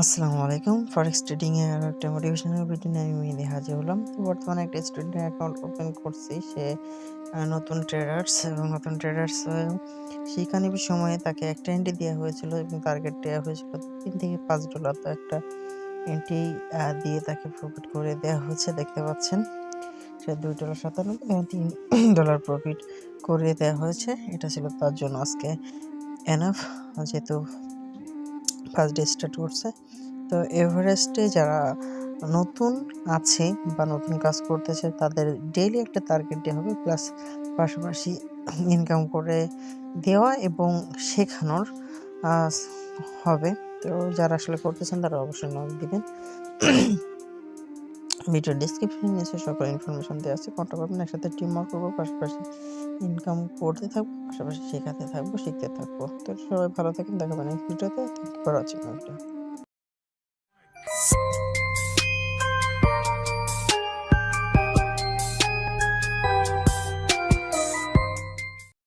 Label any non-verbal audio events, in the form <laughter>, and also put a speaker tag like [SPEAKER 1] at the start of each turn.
[SPEAKER 1] আসসালামু আলাইকুম। Forex trading এর একটা মোটিভেশনাল ভিডিও নিয়ে আমি মেহেদি হাজির হলাম। বর্তমানে একটা স্টুডেন্ট অ্যাকাউন্ট ওপেন করছি। সে নতুন ট্রেডার্স এবং নতুন ট্রেডার্স সেখানে সময়ে তাকে একটা এন্ট্রি দেওয়া হয়েছিল এবং টার্গেট দেওয়া হয়েছিল। তিন থেকে পাঁচ ডলার তো একটা এন্ট্রি দিয়ে তাকে প্রফিট করে দেওয়া হয়েছে দেখতে পাচ্ছেন। সে দুই ডলার সাতানব্বই এবং তিন <coughs> ডলার প্রফিট করে দেওয়া হয়েছে। এটা ছিল তার জন্য আজকে এনাফ যেহেতু ফার্স্ট ডে স্টার্ট করছে। তো এভারেস্টে যারা নতুন আছে বা নতুন কাজ করতেছে, তাদের ডেইলি একটা টার্গেট দেওয়া হবে। প্লাস পাশাপাশি ইনকাম করে দেওয়া এবং শেখানোর হবে। তো যারা আসলে করতেছেন, তারা অবশ্যই নজর দিবেন। ভিডিও ডিসক্রিপশনে নিচে সকল ইনফরমেশন দেওয়া আছে। কন্ট্যাক্ট করবেন, একসাথে টিম ওয়ার্ক করব, পাশাপাশি ইনকাম করতে থাকব, পাশাপাশি শেখাতে থাকব, শিখতে থাকব। তো সবাই ভালো থাকেন দেখাবেন এই ভিডিওতে থ্যাংক ইউ ফর ওয়াচিং